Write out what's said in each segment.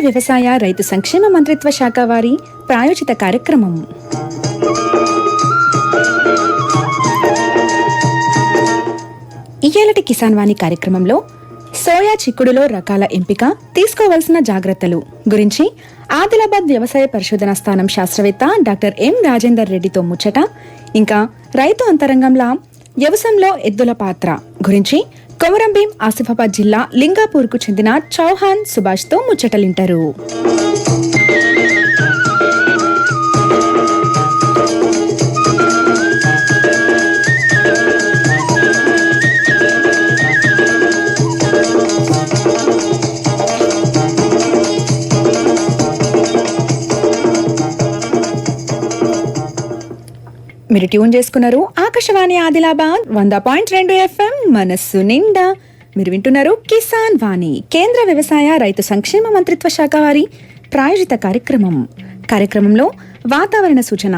వ్యవసాయ రైతు సంక్షేమ మంత్రిత్వ శాఖ వారి ప్రాయోజిత కార్యక్రమం. ఇయ్యేలటి కిసాన్ వాణి కార్యక్రమంలో సోయా చిక్కుడులో రకాల ఎంపిక తీసుకోవలసిన జాగ్రత్తలు గురించి ఆదిలాబాద్ వ్యవసాయ పరిశోధన స్థానం శాస్త్రవేత్త డాక్టర్ ఎం రాజేందర్ రెడ్డితో ముచ్చట ఇంకా రైతు అంతరంగంలా వ్యవసాయంలో ఎద్దుల పాత్ర గురించి కొమరంభీం ఆసిఫాబాద్ జిల్లా లింగాపూర్కు చెందిన చౌహాన్ సుభాష్తో ముచ్చటలింటారు. మీరు ట్యూన్ చేసుకున్నారు ఆకాశవాణి ఆదిలాబాద్ వంద పాయింట్ రెండు ఎఫ్ఎం మనస్సు నిండా. మీరు వింటున్నారు కిసాన్ వాణి కేంద్ర వ్యవసాయ రైతు సంక్షేమ మంత్రిత్వ శాఖ వారి ప్రాయోజిత కార్యక్రమం. కార్యక్రమంలో వాతావరణ సూచన.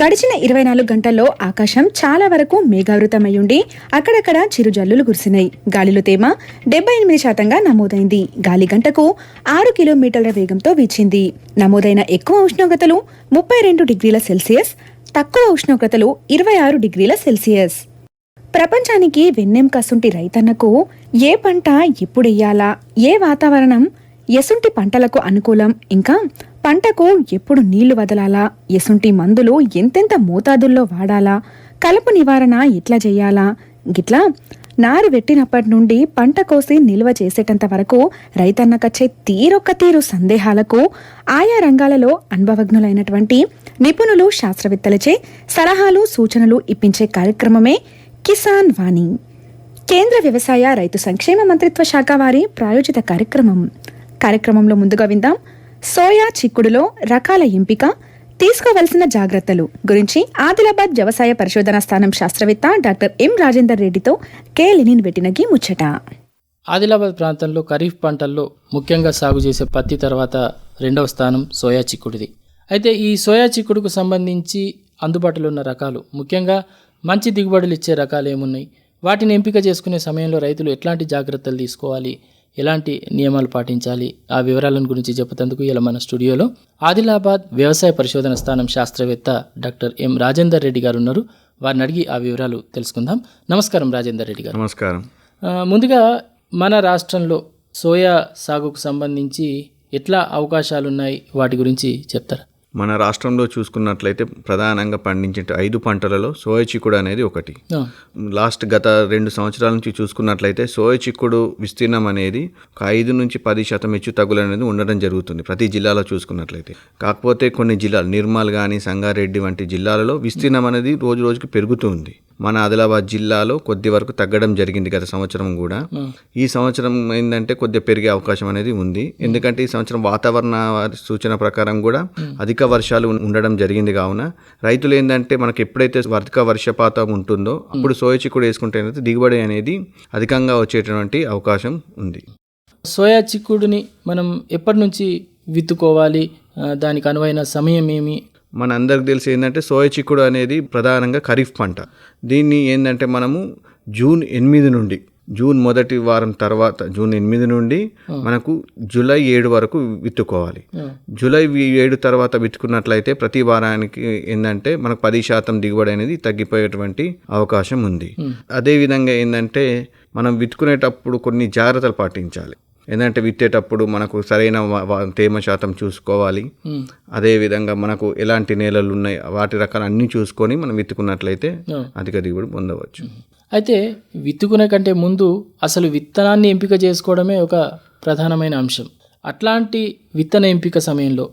గడిచిన ఇరవై నాలుగు గంటల్లో ఆకాశం చాలా వరకు మేఘావృతమయ్యుండి అక్కడక్కడ చిరు జల్లులు కురిసినాయి. గాలిలో తేమ డెబ్బై ఎనిమిది శాతంగా నమోదైంది. గాలి గంటకు ఆరు కిలోమీటర్ల వేగంతో వీచింది. నమోదైన ఎక్కువ ఉష్ణోగ్రతలు ముప్పై రెండు డిగ్రీల సెల్సియస్ తక్కువ ఉష్ణోగ్రతలు ఇరవై ఆరు డిగ్రీల సెల్సియస్. ప్రపంచానికి వెన్నెం కసుంటి రైతన్నకు ఏ పంట ఎప్పుడెయ్యాలా ఏ వాతావరణం ఎసుంటి పంటలకు అనుకూలం? ఇంకా పంటకు ఎప్పుడు నీళ్ళు వదలాలా? ఎసుంటి మందులు ఎంతెంత మోతాదుల్లో వాడాలా? కలుపు నివారణ ఎట్లా చేయాలా? గిట్లా నారు పెట్టినప్పటి నుండి పంట కోసి నిల్వ చేసేటంత వరకు రైతన్నకచ్చే తీరొక్క తీరు సందేహాలకు ఆయా రంగాలలో అనుభవజ్ఞులైనటువంటి నిపుణులు శాస్త్రవేత్తలచే సలహాలు సూచనలు ఇప్పించే కార్యక్రమమే కిసాన్ వాణి. కేంద్ర వ్యవసాయ రైతు సంక్షేమ మంత్రిత్వ శాఖ వారి ప్రాయోజిత కార్యక్రమం. కార్యక్రమంలో ముందుగా విందాం. సోయా చిక్కుడులో రకాల ఎంపిక తీసుకోవలసిన జాగ్రత్తలు గురించి ఆదిలాబాద్ వ్యవసాయ పరిశోధన స్థానం శాస్త్రవేత్త డాక్టర్ ఎం రాజేందర్ రెడ్డితో కే లెనిన్ పెట్టినగి ముచ్చట. ఆదిలాబాద్ ప్రాంతంలో ఖరీఫ్ పంటల్లో ముఖ్యంగా సాగు చేసే పత్తి తర్వాత రెండవ స్థానం సోయా చిక్కుడుది. అయితే ఈ సోయా చిక్కుడుకు సంబంధించి అందుబాటులో ఉన్న రకాలు ముఖ్యంగా మంచి దిగుబడులు ఇచ్చే రకాలు ఏమున్నాయి? వాటిని ఎంపిక చేసుకునే సమయంలో రైతులు ఎట్లాంటి జాగ్రత్తలు తీసుకోవాలి? ఎలాంటి నియమాలు పాటించాలి? ఆ వివరాలను గురించి చెప్పుతందుకు ఇలా మన స్టూడియోలో ఆదిలాబాద్ వ్యవసాయ పరిశోధన స్థానం శాస్త్రవేత్త డాక్టర్ ఎం రాజేందర్ రెడ్డి గారు ఉన్నారు. వారిని అడిగి ఆ వివరాలు తెలుసుకుందాం. నమస్కారం రాజేందర్ రెడ్డి గారు. నమస్కారం. ముందుగా మన రాష్ట్రంలో సోయా సాగుకు సంబంధించి ఎట్లా అవకాశాలు ఉన్నాయి వాటి గురించి చెప్తారా? మన రాష్ట్రంలో చూసుకున్నట్లయితే ప్రధానంగా పండించే ఐదు పంటలలో సోయ చిక్కుడు అనేది ఒకటి. లాస్ట్ గత రెండు సంవత్సరాల నుంచి చూసుకున్నట్లయితే సోయ చిక్కుడు విస్తీర్ణం అనేది ఒక ఐదు నుంచి పది శాతం హెచ్చు తగ్గులు అనేది ఉండడం జరుగుతుంది ప్రతి జిల్లాలో చూసుకున్నట్లయితే. కాకపోతే కొన్ని జిల్లాలు నిర్మల్ కానీ సంగారెడ్డి వంటి జిల్లాలలో విస్తీర్ణం అనేది రోజు రోజుకి పెరుగుతుంది. మన ఆదిలాబాద్ జిల్లాలో కొద్ది వరకు తగ్గడం జరిగింది గత సంవత్సరం కూడా. ఈ సంవత్సరం ఏంటంటే కొద్దిగా పెరిగే అవకాశం అనేది ఉంది. ఎందుకంటే ఈ సంవత్సరం వాతావరణ సూచన ప్రకారం కూడా అధిక వర్షాలు ఉం- ఉండడం జరిగింది కావున రైతులు ఏంటంటే మనకి ఎప్పుడైతే అధిక వర్షపాతం ఉంటుందో అప్పుడు సోయ చిక్కుడు వేసుకుంటే దిగుబడి అనేది అధికంగా వచ్చేటువంటి అవకాశం ఉంది. సోయా చిక్కుడుని మనం ఎప్పటి నుంచి విత్తుకోవాలి? దానికి అనువైన సమయం ఏమి? మన అందరికి తెలిసి ఏంటంటే సోయ చిక్కుడు అనేది ప్రధానంగా ఖరీఫ్ పంట. దీన్ని ఏంటంటే మనము జూన్ ఎనిమిది నుండి జూన్ మొదటి వారం తర్వాత జూన్ ఎనిమిది నుండి మనకు జూలై ఏడు వరకు విత్తుకోవాలి. జూలై ఏడు తర్వాత విత్తుకున్నట్లయితే ప్రతి వారానికి ఏంటంటే మనకు పది శాతం దిగుబడి అనేది తగ్గిపోయేటువంటి అవకాశం ఉంది. అదేవిధంగా ఏంటంటే మనం విత్తుకునేటప్పుడు కొన్ని జాగ్రత్తలు పాటించాలి. ఏంటంటే విత్తేటప్పుడు మనకు సరైన తేమ శాతం చూసుకోవాలి. అదేవిధంగా మనకు ఎలాంటి నేలలు ఉన్నాయి వాటి రకాలు అన్నీ చూసుకొని మనం విత్తుకున్నట్లయితే. అధిక దిగుబడి పొందవచ్చు. అయితే విత్తుకునే కంటే ముందు అసలు విత్తనాన్ని ఎంపిక చేసుకోవడమే ఒక ప్రధానమైన అంశం. అట్లాంటి విత్తన ఎంపిక సమయంలో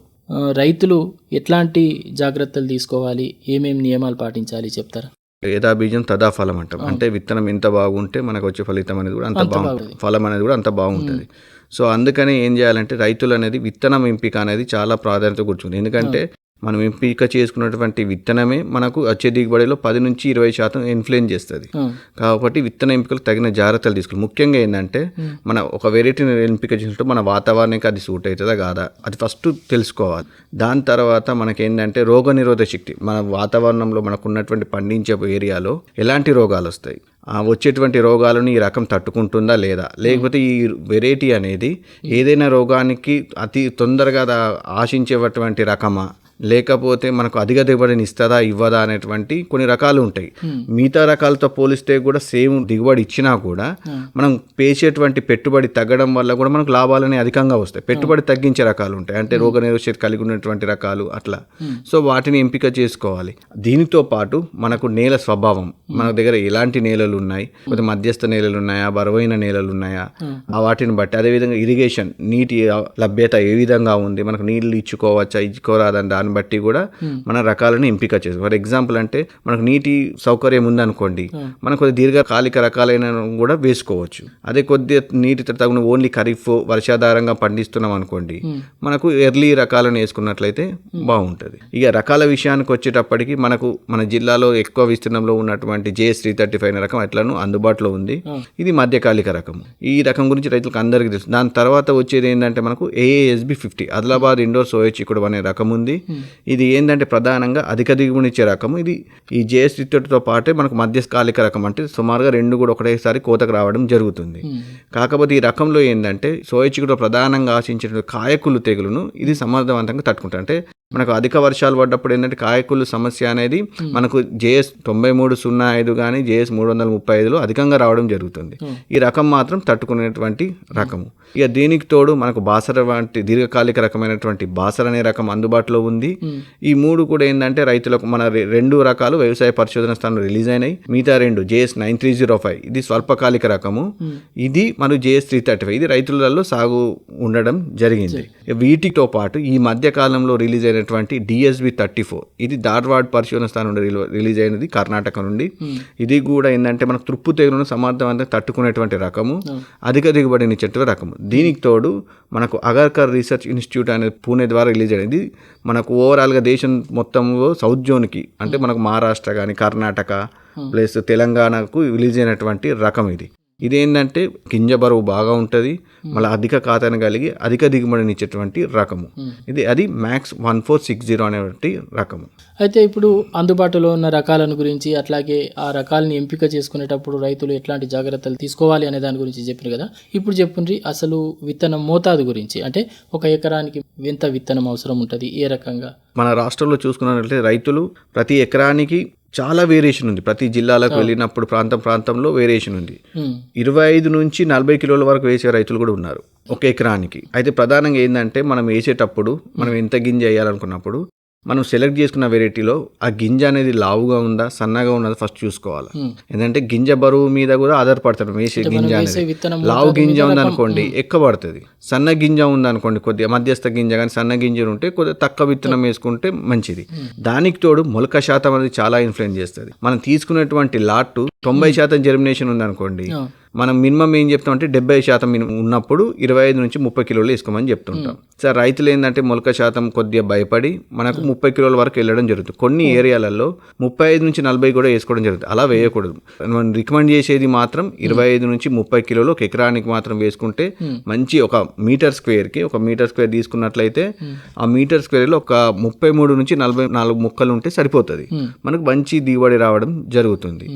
రైతులు ఎట్లాంటి జాగ్రత్తలు తీసుకోవాలి? ఏమేమి నియమాలు పాటించాలి? చెప్తారా? యథా బీజం తదా ఫలం అంటాం. అంటే విత్తనం ఎంత బాగుంటే మనకు వచ్చే ఫలితం అనేది కూడా అంత బాగుంటుంది. ఫలం అనేది కూడా అంత బాగుంటుంది. సో అందుకని ఏం చేయాలంటే రైతులు అనేది విత్తనం ఎంపిక అనేది చాలా ప్రాధాన్యత కూర్చుంది. ఎందుకంటే మనం ఎంపిక చేసుకున్నటువంటి విత్తనమే మనకు వచ్చే దిగుబడిలో పది నుంచి ఇరవై శాతం ఇన్ఫ్లుయెన్స్ చేస్తుంది. కాబట్టి విత్తన ఎంపికలు తగిన జాగ్రత్తలు తీసుకోవాలి ముఖ్యంగా ఏంటంటే మన ఒక వెరైటీని ఎంపిక చేసినట్టు మన వాతావరణానికి అది సూట్ అవుతుందా కాదా అది ఫస్ట్ తెలుసుకోవాలి. దాని తర్వాత మనకి ఏంటంటే రోగ నిరోధక శక్తి మన వాతావరణంలో మనకు ఉన్నటువంటి పండించే ఏరియాలో ఎలాంటి రోగాలు వస్తాయి? ఆ వచ్చేటువంటి రోగాలను ఈ రకం తట్టుకుంటుందా లేదా? లేకపోతే ఈ వెరైటీ అనేది ఏదైనా రోగానికి అతి తొందరగా ఆశించేటువంటి రకమా? లేకపోతే మనకు అధిక దిగుబడిని ఇస్తుందా ఇవ్వదా అనేటువంటి కొన్ని రకాలు ఉంటాయి. మిగతా రకాలతో పోలిస్తే కూడా సేమ్ దిగుబడి ఇచ్చినా కూడా మనం పేసేటువంటి పెట్టుబడి తగ్గడం వల్ల కూడా మనకు లాభాలని అధికంగా వస్తాయి. పెట్టుబడి తగ్గించే రకాలు ఉంటాయి. అంటే రోగ కలిగి ఉన్నటువంటి రకాలు అట్లా. సో వాటిని ఎంపిక చేసుకోవాలి. దీనితో పాటు మనకు నేల స్వభావం. మన దగ్గర ఎలాంటి నేలలు ఉన్నాయి? కొద్ది మధ్యస్థ నేలలు ఉన్నాయా? బరువైన నేలలు ఉన్నాయా? ఆ వాటిని బట్టి అదేవిధంగా ఇరిగేషన్ నీటి లభ్యత ఏ విధంగా ఉంది? మనకు నీళ్ళు ఇచ్చుకోవచ్చా? ఇచ్చుకోరాదని దాన్ని బట్టి కూడా మన రకాలను ఎంపిక చేసుకోవాలి ఫర్ ఎగ్జాంపుల్ అంటే మనకు నీటి సౌకర్యం ఉందనుకోండి మనకు కొద్ది దీర్ఘకాలిక రకాలైన కూడా వేసుకోవచ్చు. అదే కొద్దిగా నీటి తగిన ఓన్లీ ఖరీఫ్ వర్షాధారంగా పండిస్తున్నాం అనుకోండి మనకు ఎర్లీ రకాలను వేసుకున్నట్లయితే బాగుంటుంది. ఇక రకాల విషయానికి వచ్చేటప్పటికి మనకు మన జిల్లాలో ఎక్కువ విస్తీర్ణంలో ఉన్నటువంటి జేఎస్ త్రీ థర్టీ ఫైవ్ రకం ఎట్లను అందుబాటులో ఉంది. ఇది మధ్యకాలిక రకం ఈ రకం గురించి రైతులకు అందరికీ తెలుసు. దాని తర్వాత వచ్చేది ఏంటంటే మనకు A A S B fifty Adilabad Indore soya చిక్కుడు అనే రకం ఉంది. ఇది ఏంటంటే ప్రధానంగా అధిక దిగుబడినిచ్చే రకం ఇది ఈ జేఎస్తో పాటే మనకు మధ్యకాలిక రకం అంటే సుమారుగా రెండు కూడా ఒకటేసారి కోతకు రావడం జరుగుతుంది. కాకపోతే ఈ రకంలో ఏంటంటే సోయా చిక్కుడు ప్రధానంగా ఆశించిన కాయకులు తెగులును ఇది సమర్థవంతంగా తట్టుకుంటారు అంటే మనకు అధిక వర్షాలు పడ్డప్పుడు ఏంటంటే కాయకులు సమస్య అనేది మనకు జేఎస్ తొంభై మూడు సున్నా ఐదు కానీ జేఎస్ మూడు వందల ముప్పై ఐదులో అధికంగా రావడం జరుగుతుంది. ఈ రకం మాత్రం తట్టుకునేటువంటి రకము. ఇక దీనికి తోడు మనకు బాసర వంటి దీర్ఘకాలిక రకమైనటువంటి బాసర అనే రకం అందుబాటులో ఉంది. ఈ మూడు కూడా ఏంటంటే రైతులకు మన రెండు రకాలు వ్యవసాయ పరిశోధన స్థానంలో రిలీజ్ అయినాయి. మిగతా రెండు J S nine three zero five. ఇది స్వల్పకాలిక రకము. ఇది మరియు జేఎస్ త్రీ థర్టీ ఫైవ్. ఇది రైతులలో సాగు ఉండడం జరిగింది. వీటితో పాటు ఈ మధ్య కాలంలో రిలీజ్ అయినటువంటి డిఎస్బి థర్టీ ఫోర్ ఇది ధార్వాడ్ పరిశోధన స్థానం నుండి రిలో- రిలీజ్ అయినది కర్ణాటక నుండి. ఇది కూడా ఏంటంటే మనకు తృప్పు తెగులను సమర్థవంతంగా తట్టుకునేటువంటి రకము. అధిక దిగుబడినిచ్చేటువంటి రకము. దీనికి తోడు మనకు అగర్కర్ రీసెర్చ్ ఇన్స్టిట్యూట్ అనేది పూణే ద్వారా రిలీజ్ అయింది. మనకు ఓవరాల్గా దేశం మొత్తంలో సౌత్ జోన్కి అంటే మనకు మహారాష్ట్ర కానీ కర్ణాటక ప్లస్ తెలంగాణకు రిలీజ్ అయినటువంటి రకం ఇది. ఇది ఏంటంటే గింజ బరువు బాగా ఉంటుంది మళ్ళీ అధిక ఖాతాను కలిగి అధిక దిగుబడినిచ్చేటువంటి రకము. ఇది అది MACS one four six zero అనేటువంటి రకము. అయితే ఇప్పుడు అందుబాటులో ఉన్న రకాలను గురించి అట్లాగే ఆ రకాలని ఎంపిక చేసుకునేటప్పుడు రైతులు ఎట్లాంటి జాగ్రత్తలు తీసుకోవాలి అనే దాని గురించి చెప్పారు కదా? ఇప్పుడు చెప్పుండ్రి అసలు విత్తనం మోతాదు గురించి అంటే ఒక ఎకరానికి ఎంత విత్తనం అవసరం ఉంటుంది ఏ రకంగా? మన రాష్ట్రంలో చూసుకున్నట్లయితే రైతులు ప్రతి ఎకరానికి చాలా వేరియేషన్ ఉంది. ప్రతి జిల్లాలకు వెళ్ళినప్పుడు ప్రాంతం ప్రాంతంలో వేరియేషన్ ఉంది. ఇరవై ఐదు నుంచి నలభై కిలోల వరకు వేసే రైతులు కూడా ఉన్నారు. ఒక ఎకరానికి. అయితే ప్రధానంగా ఏంటంటే మనం వేసేటప్పుడు మనం ఎంత గింజ వేయాలనుకున్నప్పుడు మనం సెలెక్ట్ చేసుకున్న వెరైటీలో ఆ గింజ అనేది లావుగా ఉందా సన్నగా ఉన్నదా ఫస్ట్ చూసుకోవాలి. ఎందుకంటే గింజ బరువు మీద కూడా ఆధారపడతారు వేసే గింజ అనేది. లావు గింజ ఉందనుకోండి ఎక్కువ పడుతుంది. సన్న గింజ ఉందనుకోండి కొద్దిగా మధ్యస్థ గింజ కానీ సన్న గింజలు ఉంటే కొద్దిగా తక్కువ విత్తనం వేసుకుంటే మంచిది. దానికి తోడు మొలక శాతం అనేది చాలా ఇన్ఫ్లుయెన్స్ చేస్తుంది. మనం తీసుకున్నటువంటి లాట్ తొంభై శాతం జెర్మినేషన్ ఉందనుకోండి. మనం మినిమం ఏం చెప్తాం అంటే డెబ్బై శాతం మినిమం ఉన్నప్పుడు ఇరవై ఐదు నుంచి ముప్పై కిలోలు వేసుకోమని చెప్తుంటాం. సార్ రైతులు ఏంటంటే మొలక శాతం కొద్దిగా భయపడి మనకు ముప్పై కిలోల వరకు వెళ్ళడం జరుగుతుంది. కొన్ని ఏరియాలలో ముప్పై ఐదు నుంచి నలభై కూడా వేసుకోవడం జరుగుతుంది. అలా వేయకూడదు. మనం రికమెండ్ చేసేది మాత్రం ఇరవై ఐదు నుంచి ముప్పై కిలోలు ఒక ఎకరానికి మాత్రం వేసుకుంటే మంచి ఒక మీటర్ స్క్వేర్కి ఒక మీటర్ స్క్వేర్ తీసుకున్నట్లయితే ఆ మీటర్ స్క్వేర్లో ఒక ముప్పై మూడు నుంచి నలభై నాలుగు ముక్కలు ఉంటే సరిపోతుంది. మనకు మంచి దిగుబడి రావడం జరుగుతుంది.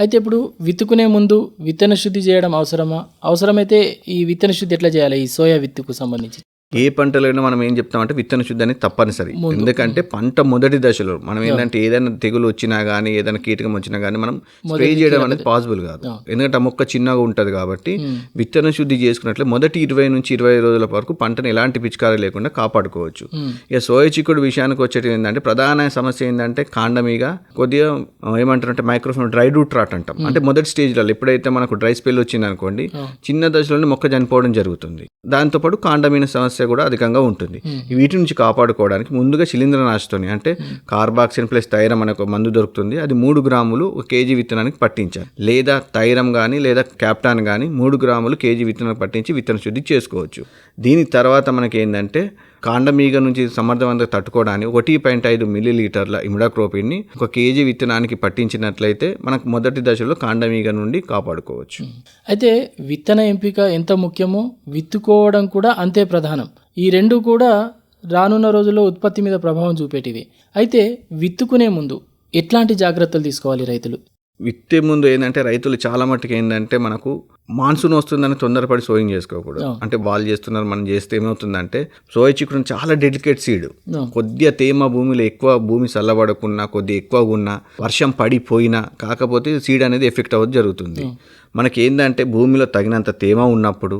అయితే ఇప్పుడు విత్తుకునే ముందు విత్తన శుద్ధి చేయడం అవసరమా? అవసరమైతే ఈ విత్తన శుద్ధి ఎట్లా చేయాలి? ఈ సోయా విత్తుకు సంబంధించి. ఏ పంటలైనా మనం ఏం చెప్తామంటే విత్తన శుద్ధి అనేది తప్పనిసరి ఎందుకంటే పంట మొదటి దశలో మనం ఏంటంటే ఏదైనా తెగులు వచ్చినా కానీ ఏదైనా కీటకం వచ్చినా కానీ మనం స్ప్రే చేయడం అనేది పాసిబుల్ కాదు. ఎందుకంటే ఆ మొక్క చిన్నగా ఉంటుంది కాబట్టి విత్తన శుద్ధి చేసుకున్నట్లే మొదటి ఇరవై నుంచి ఇరవై రోజుల వరకు పంటను ఎలాంటి పిచికారీ లేకుండా కాపాడుకోవచ్చు. ఇక సోయ చిక్కుడు విషయానికి వచ్చేది ఏంటంటే ప్రధాన సమస్య ఏంటంటే కాండమీగ కొద్దిగా ఏమంటారంటే మైక్రోఫోన్ డ్రై రూట్ రాట్ అంటాం. అంటే మొదటి స్టేజ్లో ఎప్పుడైతే మనకు డ్రై స్పెల్ వచ్చింది అనుకోండి చిన్న దశలోనే మొక్క చనిపోవడం జరుగుతుంది. దాంతోపాటు కాండమైన సమస్య సమస్య కూడా అధికంగా ఉంటుంది. వీటి నుంచి కాపాడుకోవడానికి ముందుగా శిలీంద్రనాశతోని అంటే కార్బాక్సిన్ ప్లస్ థైరం అనే ఒక మందు దొరుకుతుంది. అది మూడు గ్రాములు ఒక కేజీ విత్తనానికి పట్టించాలి. లేదా థైరం కానీ లేదా క్యాప్టాన్ కానీ మూడు గ్రాములు కేజీ విత్తనానికి పట్టించి విత్తన శుద్ధి చేసుకోవచ్చు. దీని తర్వాత మనకి ఏంటంటే కాండమీగ నుంచి సమర్థవంతంగా తట్టుకోవడానికి ఒకటి పాయింట్ ఐదు మిల్లీ లీటర్ల ఇమిడాక్రోపిన్ని ఒక కేజీ విత్తనానికి పట్టించినట్లయితే మనకు మొదటి దశలో కాండమీగ నుండి కాపాడుకోవచ్చు. అయితే విత్తన ఎంపిక ఎంత ముఖ్యమో విత్తుకోవడం కూడా అంతే ప్రధానం. ఈ రెండు కూడా రానున్న రోజుల్లో ఉత్పత్తి మీద ప్రభావం చూపేటివి. అయితే విత్తుకునే ముందు ఎట్లాంటి జాగ్రత్తలు తీసుకోవాలి రైతులు? విత్తే ముందు ఏంటంటే రైతులు చాలా మట్టుకు ఏంటంటే మనకు మాన్సూన్ వస్తుందని తొందరపడి సోయింగ్ చేసుకోకూడదు. అంటే వాళ్ళు చేస్తున్నారు మనం చేస్తే ఏమవుతుందంటే సోయ చిక్కుడు చాలా డెడికేట్ సీడ్. కొద్దిగా తేమ భూమిలో ఎక్కువ భూమి చల్లబడకున్నా కొద్దిగా ఎక్కువగా ఉన్నా వర్షం పడిపోయినా కాకపోతే సీడ్ అనేది ఎఫెక్ట్ అవ్వదు జరుగుతుంది. మనకి ఏంటంటే భూమిలో తగినంత తేమ ఉన్నప్పుడు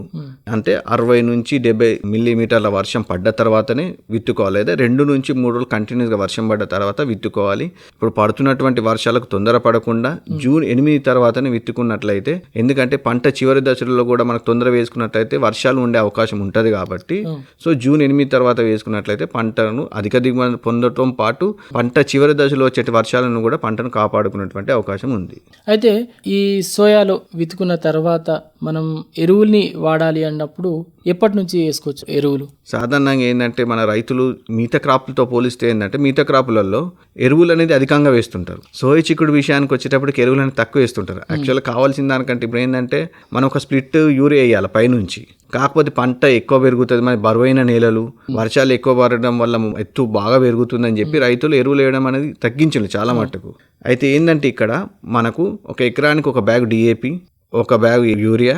అంటే అరవై నుంచి డెబ్బై మిల్లీమీటర్ల వర్షం పడ్డ తర్వాతనే విత్తుకోవాలి. లేదా రెండు నుంచి మూడు రోజులు కంటిన్యూస్గా వర్షం పడ్డ తర్వాత విత్తుకోవాలి. ఇప్పుడు పడుతున్నటువంటి వర్షాలకు తొందర పడకుండా జూన్ ఎనిమిది తర్వాతనే విత్తుకున్నట్లయితే ఎందుకంటే పంట చివరి దశలో కూడా మనకు తొందర వేసుకున్నట్లయితే వర్షాలు ఉండే అవకాశం ఉంటుంది కాబట్టి. సో జూన్ ఎనిమిది తర్వాత వేసుకున్నట్లయితే పంటను అధిక దిగుబడి పొందటం పాటు పంట చివరి దశలో వచ్చే వర్షాలను కూడా పంటను కాపాడుకున్నటువంటి అవకాశం ఉంది. అయితే ఈ సోయాలో విత్తుకున్న తర్వాత మనం ఎరువుల్ని వాడాలి అన్నప్పుడు ఎప్పటి నుంచి వేసుకోవచ్చు ఎరువులు? సాధారణంగా ఏంటంటే మన రైతులు మిగతా క్రాప్లతో పోలిస్తే ఏంటంటే మిగతా క్రాపులలో ఎరువులు అనేది అధికంగా వేస్తుంటారు. సోయ చిక్కుడు విషయానికి వచ్చేటప్పటికి ఎరువులు అనేది తక్కువ వేస్తుంటారు. యాక్చువల్గా కావాల్సిన దానికంటే ఇప్పుడు ఏంటంటే మనం ఒక స్ప్లిట్ యూరియా వేయాలి పైనుంచి. కాకపోతే పంట ఎక్కువ పెరుగుతుంది మన బరువైన నేలలు వర్షాలు ఎక్కువ పడడం వల్ల ఎత్తు బాగా పెరుగుతుందని చెప్పి రైతులు ఎరువులు వేయడం అనేది తగ్గించారు చాలా మట్టుకు. అయితే ఏంటంటే ఇక్కడ మనకు ఒక ఎకరానికి ఒక బ్యాగ్ డిఏపి ఒక బ్యాగ్ యూరియా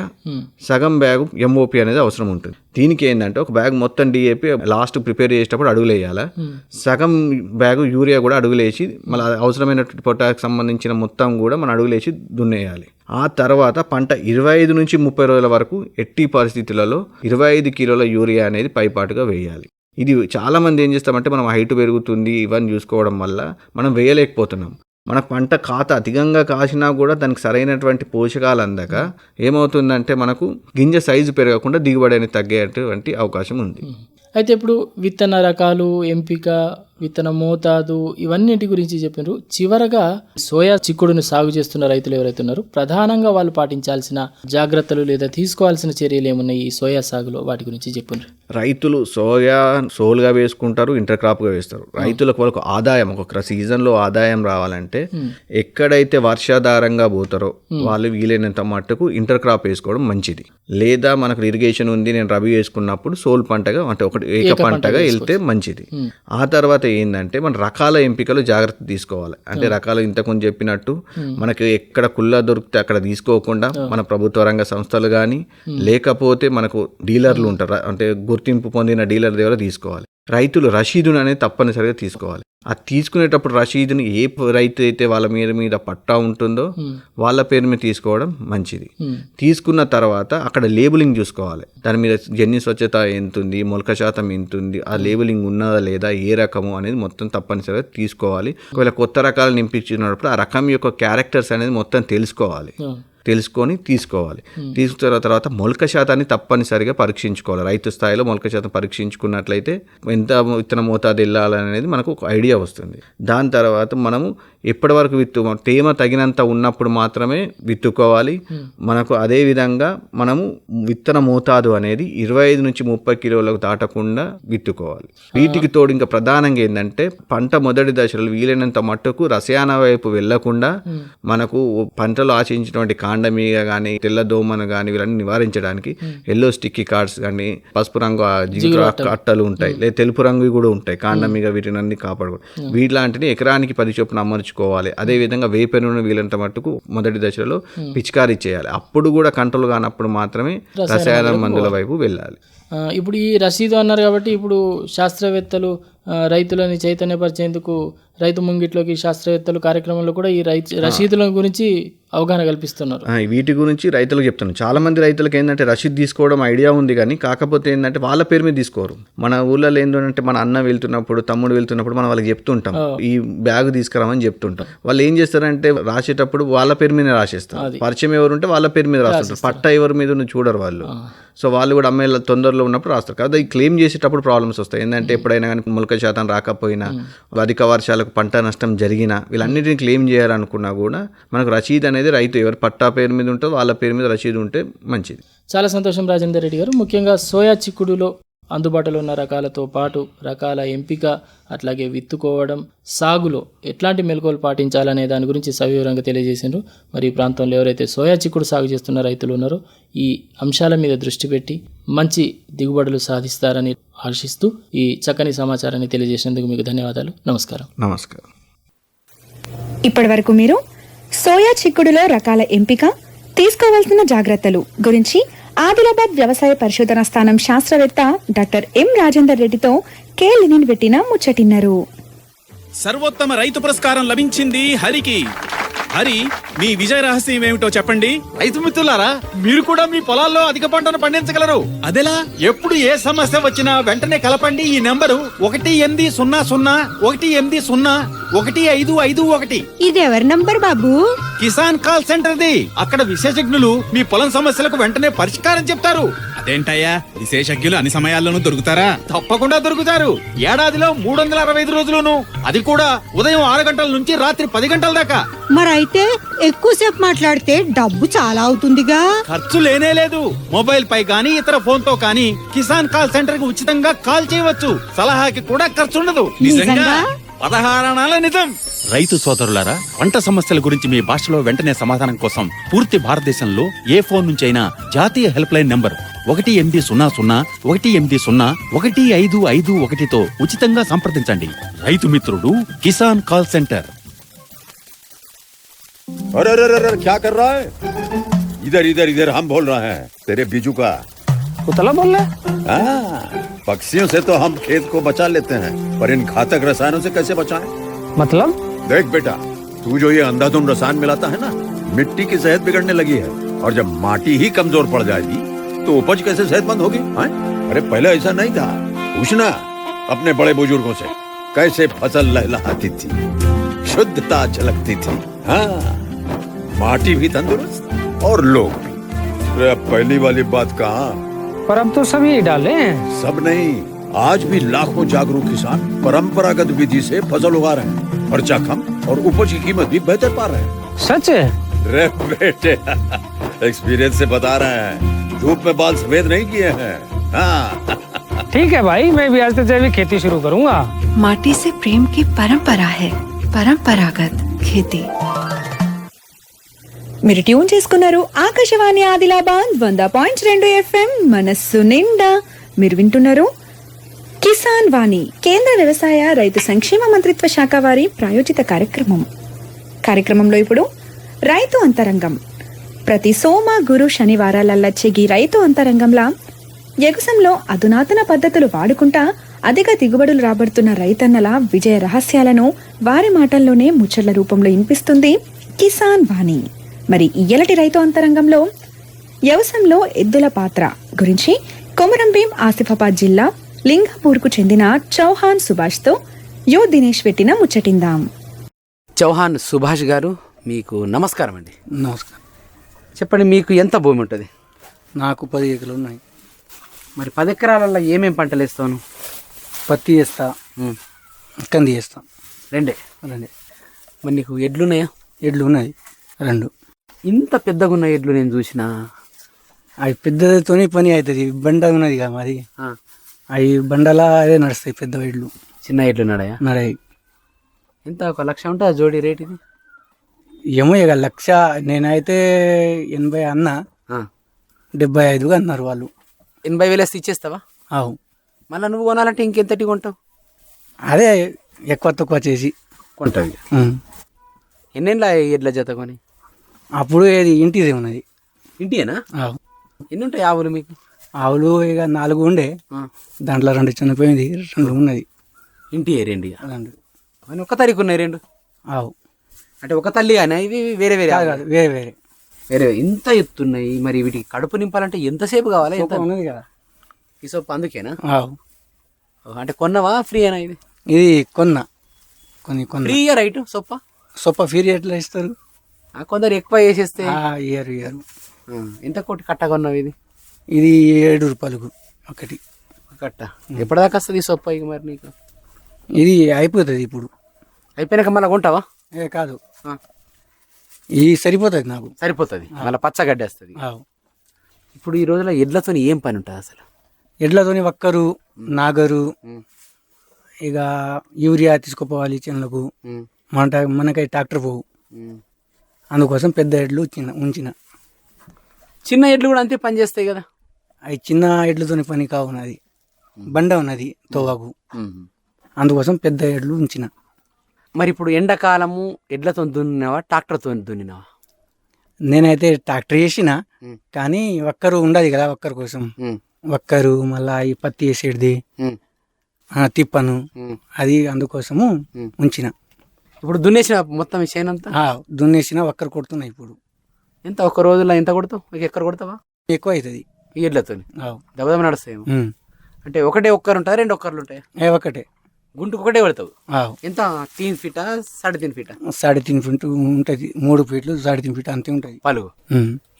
సగం బ్యాగ్ ఎంఓపి అనేది అవసరం ఉంటుంది. దీనికి ఏంటంటే ఒక బ్యాగ్ మొత్తం డిఏపి లాస్ట్ ప్రిపేర్ చేసేటప్పుడు అడుగులు వేయాలి? సగం బ్యాగ్ యూరియా కూడా అడుగులేసి మళ్ళీ అవసరమైనటువంటి పొటాకు సంబంధించిన మొత్తం కూడా మనం అడుగులేసి దున్నేయాలి. ఆ తర్వాత పంట ఇరవై ఐదు నుంచి ముప్పై రోజుల వరకు ఎట్టి పరిస్థితులలో ఇరవై ఐదు కిలోల యూరియా అనేది పైపాటుగా వేయాలి. ఇది చాలా మంది ఏం చేస్తామంటే మనం హైట్ పెరుగుతుంది ఇవన్నీ చూసుకోవడం వల్ల మనం వేయలేకపోతున్నాం. మన పంట కాత అధికంగా కాసినా కూడా దానికి సరైనటువంటి పోషకాలు అందక ఏమవుతుందంటే మనకు గింజ సైజు పెరగకుండా దిగుబడి అనేది తగ్గేటువంటి అవకాశం ఉంది. అయితే ఇప్పుడు విత్తన రకాలు ఎంపిక విత్తన మోతాదు ఇవన్నింటి గురించి చెప్పినారు. చివరగా సోయా చిక్కుడును సాగు చేస్తున్న రైతులు ఎవరైతే ఉన్నారో ప్రధానంగా వాళ్ళు పాటించాల్సిన జాగ్రత్తలు లేదా తీసుకోవాల్సిన చర్యలు ఏమున్నాయి ఈ సోయా సాగులో? వాటి గురించి చెప్పండి రైతులు సోయా సోలుగా వేసుకుంటారు ఇంటర్ క్రాప్గా వేస్తారు. రైతులకు వాళ్ళకు ఆదాయం ఒక సీజన్లో ఆదాయం రావాలంటే ఎక్కడైతే వర్షాధారంగా పోతారో వాళ్ళు వీలైనంత మట్టుకు ఇంటర్ క్రాప్ వేసుకోవడం మంచిది. లేదా మనకు ఇరిగేషన్ ఉంది నేను రబీ వేసుకున్నప్పుడు సోల్ పంటగా అంటే ఒకటి ఏక పంటగా వెళ్తే మంచిది. ఆ తర్వాత ఏంటంటే మన రకాల ఎంపికలు జాగ్రత్త తీసుకోవాలి. అంటే రకాలు ఇంతకుముందు చెప్పినట్టు మనకి ఎక్కడ కుల్లా దొరికితే అక్కడ తీసుకోకుండా మన ప్రభుత్వ రంగ సంస్థలు కానీ లేకపోతే మనకు డీలర్లు ఉంటారు. అంటే గుర్తింపు పొందిన డీలర్ దగ్గర తీసుకోవాలి. రైతులు రసీదును అనేది తప్పనిసరిగా తీసుకోవాలి. ఆ తీసుకునేటప్పుడు రసీదుని ఏ రైతు అయితే వాళ్ళ మీద మీద పట్టా ఉంటుందో వాళ్ళ పేరు మీద తీసుకోవడం మంచిది. తీసుకున్న తర్వాత అక్కడ లేబులింగ్ చూసుకోవాలి. దాని మీద జన్యు స్వచ్ఛత ఎంత ఉంది మొలక శాతం ఎంత ఉంది ఆ లేబులింగ్ ఉన్నదా లేదా ఏ రకము అనేది మొత్తం తప్పనిసరిగా తీసుకోవాలి. ఒకవేళ కొత్త రకాలు నింపించినప్పుడు ఆ రకం యొక్క క్యారెక్టర్స్ అనేది మొత్తం తెలుసుకోవాలి. తెలుసుకొని తీసుకోవాలి. తీసుకున్న తర్వాత మొలక శాతాన్ని తప్పనిసరిగా పరీక్షించుకోవాలి. రైతు స్థాయిలో మొలక శాతం పరీక్షించుకున్నట్లయితే ఎంత విత్తన మోతాదు వెళ్ళాలనేది మనకు ఒక ఐడియా వస్తుంది. దాని తర్వాత మనము ఎప్పటి వరకు విత్తు తేమ తగినంత ఉన్నప్పుడు మాత్రమే విత్తుకోవాలి. మనకు అదే విధంగా మనము విత్తన మోతాదు అనేది ఇరవై ఐదు నుంచి ముప్పై కిలోలకు దాటకుండా విత్తుకోవాలి. వీటికి తోడు ఇంకా ప్రధానంగా ఏంటంటే పంట మొదటి దశలో వీలైనంత మట్టుకు రసాయన వైపు వెళ్ళకుండా మనకు పంటలో ఆశించినటువంటి కాండమీగ కానీ తెల్ల దోమను కానీ వీళ్ళని నివారించడానికి ఎల్లో స్టిక్కీ కార్డ్స్ కానీ పసుపు రంగు అట్టలు. ఉంటాయి. లేదా తెలుపు రంగు కూడా ఉంటాయి. కాండమీగ వీటిని అన్ని కాపాడుకో వీటిలాంటిని ఎకరానికి పది చొప్పున అమర్చుకోవాలి అదే విధంగా వేప నూనె వీలంత మట్టుకు మొదటి దశలో పిచికారీ చేయాలి. అప్పుడు కూడా కంట్రోల్ కానప్పుడు మాత్రమే రసాయన మందుల వైపు వెళ్ళాలి. ఇప్పుడు ఈ రసీదు అన్నారు కాబట్టి ఇప్పుడు శాస్త్రవేత్తలు రైతులని చైతన్యపరిచేందుకు రైతు ముంగిట్లోకి శాస్త్రవేత్తలు కార్యక్రమంలో కూడా ఈ రైతు రసీదుల గురించి అవగాహన కల్పిస్తున్నారు. వీటి గురించి రైతులకు చెప్తాను చాలా మంది రైతులకు ఏంటంటే రసీద్ తీసుకోవడం ఐడియా ఉంది కానీ కాకపోతే ఏంటంటే వాళ్ళ పేరు మీద తీసుకోరు. మన ఊళ్ళలో ఏంటంటే మన అన్న వెళ్తున్నప్పుడు తమ్ముడు వెళ్తున్నప్పుడు మనం వాళ్ళకి చెప్తుంటాం. ఈ బ్యాగ్ తీసుకురామని చెప్తుంటాం. వాళ్ళు ఏం చేస్తారంటే రాసేటప్పుడు వాళ్ళ పేరు మీద రాసేస్తారు. పరిచయం ఎవరు ఉంటే వాళ్ళ పేరు మీద రాస్తుంటారు. పట్ట ఎవరి మీద చూడరు వాళ్ళు. సో వాళ్ళు కూడా అమ్మాయిల తొందరలో అందుబాటులో ఉన్నప్పుడు రాస్తారు. కదా ఈ క్లెయిమ్ చేసేటప్పుడు ప్రాబ్లమ్స్ వస్తాయి. ఏంటంటే ఎప్పుడైనా కానీ మొలక శాతం రాకపోయినా అధిక వర్షాలకు పంట నష్టం జరిగినా వీళ్ళన్నిటిని క్లెయిమ్ చేయాలనుకున్నా కూడా మనకు రసీదు అనేది రైతు ఎవరు పట్టా పేరు మీద ఉంటుందో వాళ్ళ పేరు మీద రసీదు ఉంటే మంచిది. చాలా సంతోషం రాజేందర్ రెడ్డి గారు. ముఖ్యంగా సోయా చిక్కుడులో అందుబాటులో ఉన్న రకాలతో పాటు రకాల ఎంపిక అట్లాగే విత్తుకోవడం సాగులో ఎట్లాంటి మెలకువలు పాటించాలనే దాని గురించి సవివరంగా తెలియజేసిండ్రు. మరి ఈ ప్రాంతంలో ఎవరైతే సోయా చిక్కుడు సాగు చేస్తున్న రైతులు ఉన్నారో ఈ అంశాల మీద దృష్టి పెట్టి మంచి దిగుబడులు సాధిస్తారని ఆశిస్తూ ఈ చక్కని సమాచారాన్ని తెలియజేసినందుకు మీకు ధన్యవాదాలు. నమస్కారం. నమస్కారం. ఇప్పటి వరకు మీరు సోయా చిక్కుడులో రకాల ఎంపిక తీసుకోవాల్సిన జాగ్రత్తలు గురించి ఆదిలాబాద్ వ్యవసాయ పరిశోధన స్థానం శాస్త్రవేత్త డాక్టర్ ఎం రాజేందర్ రెడ్డితో కే లినిన్ పెట్టిన ముచ్చటిన్నారు. సర్వోత్తమ రైతు పురస్కారం లభించింది హరికి. హరి మీ విజయ రహస్యం ఏమిటో చెప్పండి. రైతు మిత్రులారా మీరు కూడా మీ పొలాల్లో అధిక పంటను పండించగలరు. అదెలా? ఎప్పుడు ఏ సమస్య వచ్చినా వెంటనే కలపండి. ఈ నెంబరు ఒకటి ఎనిమిది సున్నా సున్నా ఒకటి ఎనిమిది సున్నా ఒకటి ఐదు ఐదు ఒకటి. ఇది ఎవరి నంబర్ బాబు? కిసాన్ కాల్ సెంటర్ ది అక్కడ విశేషజ్ఞులు మీ పొలం సమస్యలకు వెంటనే పరిష్కారం చెప్తారు. అదేంటయ్యా? విశేషజ్ఞులు అన్ని సమయాల్లోనూ దొరుకుతారా? తప్పకుండా దొరుకుతారు. ఏడాదిలో మూడు వందల అరవై ఐదు రోజులును అది కూడా ఉదయం ఆరు గంటల నుంచి రాత్రి పది గంటల దాకా. మరైతే ఎక్కువసేపు మాట్లాడితే డబ్బు చాలా అవుతుందిగా. ఖర్చు లేనే లేదు. మొబైల్ పై గానీ ఇతర ఫోన్తో కానీ కిసాన్ కాల్ సెంటర్కి ఉచితంగా కాల్ చేయవచ్చు. సలహాకి కూడా ఖర్చు ఉండదు నిజంగా? పదహారణాల నిజం. రైతు సోదరులారా పంట సమస్యల గురించి మీ భాషలో వెంటనే సమాధానం కోసం పూర్తి భారతదేశంలో ఏ ఫోన్ నుంచి అయినా జాతీయ హెల్ప్ లైన్ నంబర్ ఒకటి ఎనిమిది సున్నా సున్నా ఒకటి ఎనిమిది సున్నా ఒకటి ఐదు ఐదు ఒకటితో ఉచితంగా సంప్రదించండి రైతు మిత్రుడు కిసాన్ కాల్ సెంటర్ अरे अरे अरे अरे, क्या कर रहा है इधर इधर इधर हम बोल रहे हैं तेरे बीजू का कुतला बोल रहा है हाँ, पक्षियों से तो हम खेत को बचा लेते हैं पर इन घातक रसायनों से कैसे बचाएं? मतलब देख बेटा तू जो ये अंधाधुंध रसायन मिलाता है ना मिट्टी की सेहत बिगड़ने लगी है और जब माटी ही कमज़ोर पड़ जाएगी तो उपज कैसे सेहतमंद होगी हाँ? अरे पहले ऐसा नहीं था। पूछना अपने बड़े बुज़ुर्गों से कैसे फ़सल लहलहाती थी शुद्धता झलकती थी हाँ? माटी भी तंदुरुस्त और लोग भी। अरे पहली वाली बात कहाँ? पर अब तो सभी डाले हैं। सब नहीं। आज भी लाखों जागरूक किसान परंपरागत विधि से फसल उगा रहे हैं खर्चा कम और उपज की कीमत भी बेहतर पा रहे हैं सच है रे बेटे एक्सपीरियंस से बता रहे हैं धूप में बाल सफेद नहीं किए हैं हाँ ठीक है भाई मैं भी आज से जैविक खेती शुरू करूंगा माटी से प्रेम की परंपरा है परंपरागत खेती మీరు ట్యూన్ చేసుకున్నారు ఆకాశవాణి ఆదిలాబాద్ వంద పాయింట్ రెండు ఎఫ్ఎం మనస్సు నిండా మీరు వింటున్నారు కిసాన్ వాణి కేంద్ర వ్యవసాయ రైతు సంక్షేమ మంత్రిత్వ శాఖ వారి ప్రాయోజిత కార్యక్రమం. కార్యక్రమంలో ఇప్పుడు రైతు అంతరంగం. ప్రతి సోమ గురు శనివారాలల్లా చెగి రైతు అంతరంగంలా ఎగుసంలో అధునాతన పద్ధతులు వాడుకుంటా అధిక దిగుబడులు రాబడుతున్న రైతన్నల విజయ రహస్యాలను వారి మాటల్లోనే ముచ్చట్ల రూపంలో వినిపిస్తుంది కిసాన్ వాణి. మరి ఇయ్యలటి రైతు అంతరంగంలో వ్యవసాయంలో ఎద్దుల పాత్ర గురించి కొమరం భీం ఆసిఫాబాద్ జిల్లా లింగపూర్కు చెందిన చౌహాన్ సుభాష్తో యో దినేష్ పెట్టిన ముచ్చటిందాం. చౌహాన్ సుభాష్ గారు మీకు నమస్కారం అండి. నమస్కారం. చెప్పండి మీకు ఎంత భూమి ఉంటుంది? నాకు పది ఎకరాలు ఉన్నాయి. మరి పది ఎకరాలలో ఏమేమి పంటలు వేస్తాను పత్తి వేస్తా కంది వేస్తాను రెండే? రెండే. మరి నీకు ఎడ్లు ఉన్నాయా ఎడ్లు ఉన్నాయి రెండు. ఇంత పెద్దగా ఉన్న ఎడ్లు నేను చూసిన. అవి పెద్దతోనే పని అవుతుంది బండ ఉన్నది కదా మరి అవి బండలా అదే నడుస్తాయి పెద్ద ఎడ్లు చిన్న ఎడ్లు నడయా? నడాయి. ఎంత ఒక లక్ష ఉంటుంది ఆ జోడి రేట్ ఇది? ఏమో ఇక లక్ష నేనైతే ఎనభై అన్న ఆ. డెబ్బై ఐదుగా అన్నారు వాళ్ళు. ఎనభై వేలు వేస్తే ఇచ్చేస్తావా? అవు మళ్ళీ నువ్వు కొనాలంటే ఇంకెంతటి కొంటావు? అదే ఎక్కువ తక్కువ చేసి. కొంటావు ఇక. ఎడ్ల జత కొని? అప్పుడు ఏది ఇంటిది ఉన్నది. ఇంటియేనా? అవు ఎన్ని ఉంటాయి ఆవులు మీకు? ఆవులు ఇక నాలుగు ఉండే. దాంట్లో రెండు చనిపోయింది రెండు ఉన్నది. ఇంటియే రెండు రెండు. ఒక తారీఖు ఉన్నాయి రెండు? ఆవు. అంటే ఒక తల్లి కానీ ఇవి వేరే వేరే కాదు వేరే వేరే. వేరే ఇంత ఎత్తున్నాయి మరి వీటికి కడుపు నింపాలంటే ఎంతసేపు కావాలి? ఎంత? ఉన్నది కదా. ఈ సొప్పు అందుకేనా? ఆవు. అంటే కొన్నవా? ఫ్రీ అయినా ఇది ఇది కొన్న. కొన్ని కొన్న. ఫ్రీ రైట్ సొప్ప సొప్ప ఫీరి ఎట్లా ఇస్తారు? ఆ, కొందరు ఎక్కువ వేసేస్తే? ఇయ్యరు. ఆ, ఎంత కోటి కట్ట కొన్నావు ఇది? ఇది ఏడు రూపాయలకు ఒకటి. ఒక కట్ట ఎప్పటిదాకా వస్తుంది ఈ సొప్ప ఇక మరి నీకు? ఇది అయిపోతుంది ఇప్పుడు. అయిపోయినాక మళ్ళీ కొంటావా? ఏ కాదు. ఈ సరిపోతుంది నాకు. సరిపోతుంది. మళ్ళీ పచ్చగడ్డి వస్తుంది. ఆవు. ఇప్పుడు ఈ రోజుల్లో ఎడ్లతో ఏం పని ఉంటుంది అసలు? ఎడ్లతోని వక్కరు నాగరు. ఇక యూరియా తీసుకుపోవాలి చేనులకు ఉమ్. మన మనకై ట్రాక్టర్ పోవు. అందుకోసం పెద్ద ఎడ్లు చిన్న ఉంచిన. చిన్న ఎడ్లు కూడా అంతే పని చేస్తాయి కదా? అవి చిన్న ఎడ్లతోని పని కావున్నది బండ ఉన్నది తోవాకు. అందుకోసం పెద్ద ఎడ్లు ఉంచిన మరి ఇప్పుడు ఎండాకాలము ఎడ్లతో దున్నినావా ట్రాక్టర్తో దున్నినావా నేనైతే ట్రాక్టర్ చేసిన. కానీ ఒక్కరు ఉండదు కదా ఒక్కరి కోసం. ఒక్కరు మళ్ళా ఈ పత్తి వేసేది. తిప్పను. అది అందుకోసము. ఉంచిన ఇప్పుడు దున్నేసిన మొత్తం చేనంతా దున్నేసిన ఒక్కరు కొడుతున్నాయి ఇప్పుడు ఎంత ఒక రోజులో ఎంత కొడతావు ఎక్కడ కొడతావా ఎక్కువ అవుతుంది ఎడ్లతో దెబ్బదెబ్బ నడుస్తాయేమో. అంటే ఒకటే ఒక్కరు ఉంటాయా రెండు ఒక్కర్లు ఉంటాయా ఏ ఒక్కటే గుంటుకు ఒకటే పెడతావు. ఎంత? తీన్ ఫీటా సాడే తీన్ ఫీటా? సాడే తిన్ ఫీట్ ఉంటుంది. మూడు ఫీట్లు సాడే తిన్ ఫీట్ అంతే ఉంటుంది పలుగు.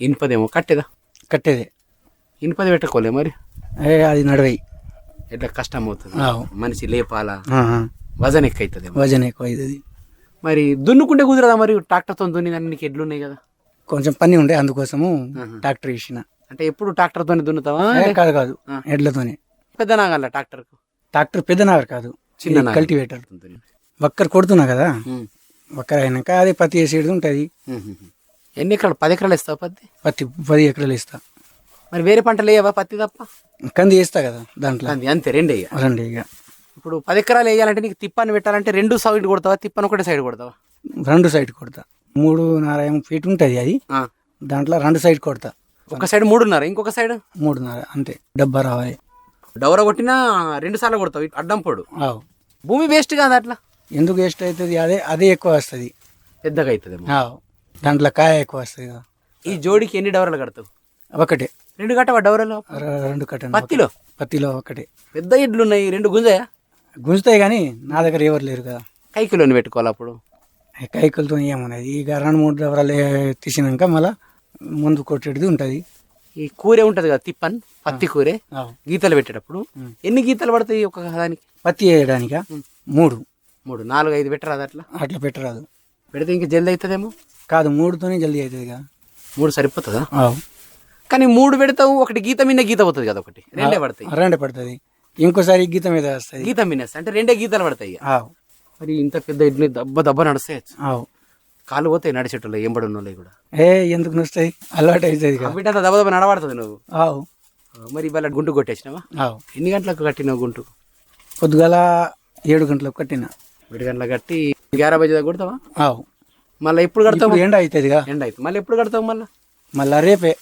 ఇనుపదేమో కట్టేదా? కట్టేదే. ఇనుపది పెట్టుకోలే మరి? అది నడవై. ఎట్లా కష్టం అవుతుంది. మనిషి లేపాలా. వజన్ ఎక్కువ అవుతుంది వజన్ ఎక్కువ అవుతుంది మరి దున్నుకుంటే కుదరదా మరి? ట్రాక్టర్తో దాన్ని నీకు ఎడ్లు ఉన్నాయి కదా. కొంచెం పని ఉండే అందుకోసము ట్రాక్టర్ వేసిన. అంటే ఎప్పుడు ట్రాక్టర్తో దున్నుతావా? ఏ, కాదు కాదు. ఎడ్లతోనే. పెద్ద నాగల ట్రాక్టర్కు? ట్రాక్టర్ పెద్ద నాగర్ కాదు చిన్న. కల్టివేటర్ ఒక్కరు కొడుతున్నా కదా. ఒక్కరు అయినాక అది పత్తి వేసేది ఉంటుంది. ఎన్ని ఎకరాలు? పది ఎకరాలు ఇస్తావు పత్తి? పత్తి పది ఎకరాలు ఇస్తా మరి వేరే పంటలు వేయవా పత్తి తప్ప? కంది వేస్తా కదా దాంట్లో. అంతే రెండే ఇక. రండి ఇక. ఇప్పుడు పది ఎకరాలు వేయాలంటే నీకు తిప్పని పెట్టాలంటే రెండు సైడ్ కొడతావా? తిప్పని ఒకటే సైడ్ కొడతావా? రెండు సైడ్ కొడతా. మూడు నారాయణ ఫీట్ ఉంటుంది అది. దాంట్లో రెండు సైడ్ కొడతా. ఒక సైడ్ మూడున్నర ఇంకొక సైడ్? మూడున్నర అంతే. డబ్బా రావాలి. డౌర కొట్టినా రెండు సార్లు కొడతావు ఇటు అడ్డం పొడు. ఆవు. భూమి వేస్ట్ కాదు అట్లా? ఎందుకు వేస్ట్ అవుతుంది? అదే అదే ఎక్కువ వస్తుంది. పెద్దగా అవుతుంది ఆవు. దాంట్లో కాయ ఎక్కువ వస్తుంది కదా. ఈ జోడికి ఎన్ని డౌరలు కడతావు? ఒకటే. రెండు కట్టవా డౌరలు? ర- రెండు కట్టండి పత్తిలో పత్తిలో ఒకటే. పెద్ద ఇడ్లు ఉన్నాయి రెండు గుంజయా? గుంజుతాయి కానీ నా దగ్గర ఎవరు లేరు కదా. కైకిలోని పెట్టుకోవాలి అప్పుడు? కైకులతో ఏమున్నది ఇక రెండు మూడు దవరాలు తీసినాక మళ్ళా ముందు కొట్టేది ఉంటుంది. ఈ కూరే ఉంటది కదా తిప్పన్ పత్తి కూరే. గీతలు పెట్టేటప్పుడు ఎన్ని గీతలు పడతాయి ఒక దానికి? పత్తి వేయడానిక? మూడు. మూడు నాలుగు ఐదు పెట్టరాదు అట్లా? అట్లా పెట్టరాదు. పెడితే ఇంకా జల్ది అవుతుందేమో కాదు మూడుతోనే జల్దీ అవుతుంది కదా మూడు సరిపోతుందా. కానీ మూడు పెడతావు ఒకటి గీత మీద గీత పోతుంది కదా ఒకటి. రెండే పడతాయి. రెండే పడుతుంది. ఇంకోసారి గీత మీద వస్తుంది గీత మినేస్తా అంటే రెండే గీతలు పడతాయి మరి ఇంత పెద్ద ఇడ్లీ దెబ్బ దెబ్బ నడుస్తాయి కాలు పోతాయి నడిచేటోళ్ళు ఎంబడి ఉన్నోళ్ళు కూడా. ఏ ఎందుకు నొస్తాయి అలవాటు అవుతుంది వీటంతా దెబ్బ నడబడుతుంది నువ్వు. ఆవు. మరి ఇవాళ గుంటు కొట్టేసినావా? ఆవు. ఎన్ని గంటలకు కట్టినావు గుంటు? పొద్దుగాల ఏడు గంటలకు కట్టిన. ఏడు గంటలకు కట్టి గ్యారా బజే దగ్గర కొడతావా? ఆవు. మళ్ళీ ఎప్పుడు కడతావు ఎండ అవుతుందిగా ఎండ అవుతుంది మళ్ళీ ఎప్పుడు కడతావు మళ్ళీ? మళ్ళా రేపే.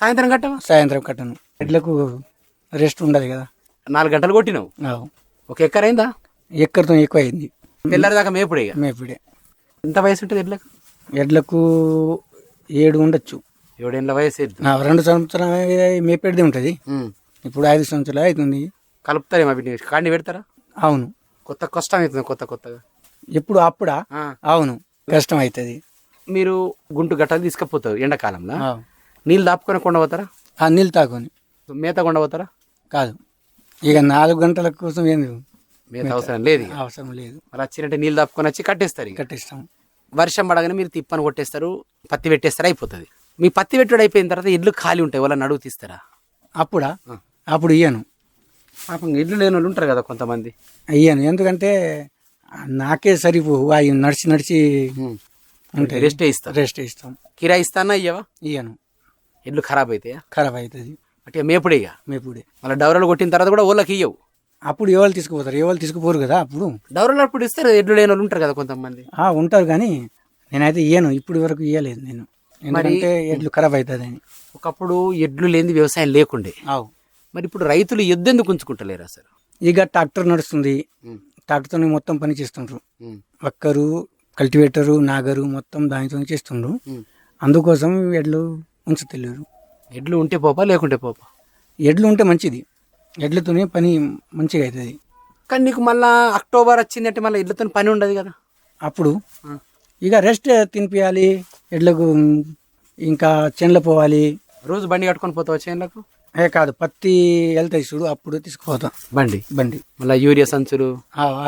సాయంత్రం కట్టావా? సాయంత్రం కట్టను. ఎడ్లకు రెస్ట్ ఉండదు కదా. నాలుగు గంటలు కొట్టినావు? ఒక ఎక్కర అయిందా ఎక్కడితో ఎక్కువ అయింది తెల్లారి దాకా మేపుడే మేపిడే. ఎంత వయసు ఉంటుంది ఎడ్లకు? ఎడ్లకు ఏడు ఉండొచ్చు. ఏడేళ్ళ వయసు రెండు సంవత్సరం మేపేది ఉంటుంది. ఇప్పుడు ఐదు సంవత్సరాలు అవుతుంది. కలుపుతారేమో వీటిని కాండి పెడతారా? అవును. కొత్త కష్టం అవుతుంది కొత్త కొత్తగా. ఎప్పుడు అప్పుడా? ఆ. అవును. కష్టం అవుతుంది. మీరు గుంటు గట్టాలు తీసుకపోతారు ఎండాకాలంలో. నీళ్ళు దాపుకొని కొండపోతారా ఆ నీళ్ళు తాకొని. మేత కొండపోతారా కాదు. ఇక నాలుగు గంటల కోసం ఏం మేత అవసరం లేదు. అవసరం లేదు. మరి వచ్చినట్టే నీళ్ళు దాపుకొని వచ్చి కట్టేస్తారు కట్టిస్తాం. వర్షం పడగానే మీరు తిప్పని కొట్టేస్తారు పత్తి పెట్టేస్తారు అయిపోతుంది. మీ పత్తి పెట్టుడు అయిపోయిన తర్వాత ఇల్లు ఖాళీ ఉంటాయి వాళ్ళని అడుగు తీస్తారా? అప్పుడా? అప్పుడు ఇయ్యను. పాపం ఇల్లు లేని వాళ్ళు ఉంటారు కదా కొంతమంది. ఇయ్యను. ఎందుకంటే నాకే సరిపోవు. అవి నడిచి నడిచి ఉంటాయి. రెస్టే ఇస్తారు రెస్ట్ ఇస్తాం. కిరాయి ఇస్తానా ఇయ్యవా? ఇయ్యను. ఇల్లు ఖరాబ్ అవుతాయా ఖరాబ్ అవుతుంది. అంటే మేపుడే ఇక. మేపుడే. మళ్ళీ డౌరలు కొట్టిన తర్వాత కూడా ఓళ్ళకి ఇయ్యవు. అప్పుడు ఎవరు తీసుకుపోతారు? ఎవరు తీసుకుపోరు కదా అప్పుడు? డౌరలు అప్పుడు ఇస్తారు ఎడ్లు లేని వాళ్ళు ఉంటారు కదా కొంతమంది. ఆ, ఉంటారు కానీ నేనైతే ఇయ్యను. ఇప్పుడు వరకు ఇయ్యలేదు నేను. ఎందుకంటే ఎడ్లు ఖరాబ్ అవుతుంది అని ఒకప్పుడు ఎడ్లు లేని వ్యవసాయం లేకుండే. ఆవు మరి ఇప్పుడు రైతులు ఎద్దెందుకు ఉంచుకుంటలేరు అసలు ఇక ట్రాక్టర్ నడుస్తుంది. ట్రాక్టర్తో మొత్తం పని చేస్తుండ్రు. ఒక్కరు కల్టివేటరు నాగరు మొత్తం దానితో చేస్తుండ్రు. అందుకోసం ఎడ్లు ఉంచుతలేరు. ఎడ్లు ఉంటే పోపా లేకుంటే పోపా? ఎడ్లు ఉంటే మంచిది. ఎడ్లతోనే పని మంచిగా అవుతుంది. కానీ నీకు మళ్ళా అక్టోబర్ వచ్చిందంటే మళ్ళీ ఎడ్లతో పని ఉండదు కదా. అప్పుడు ఇక రెస్ట్ తినిపించాలి ఎడ్లకు ఇంకా చెన్ల పోవాలి. రోజు బండి కట్టుకొని పోతావు చేనులకు? ఏ కాదు పత్తి వెళ్తాయి చూడు అప్పుడు తీసుకుపోతాం. బండి? బండి. మళ్ళీ యూరియా సంచులు?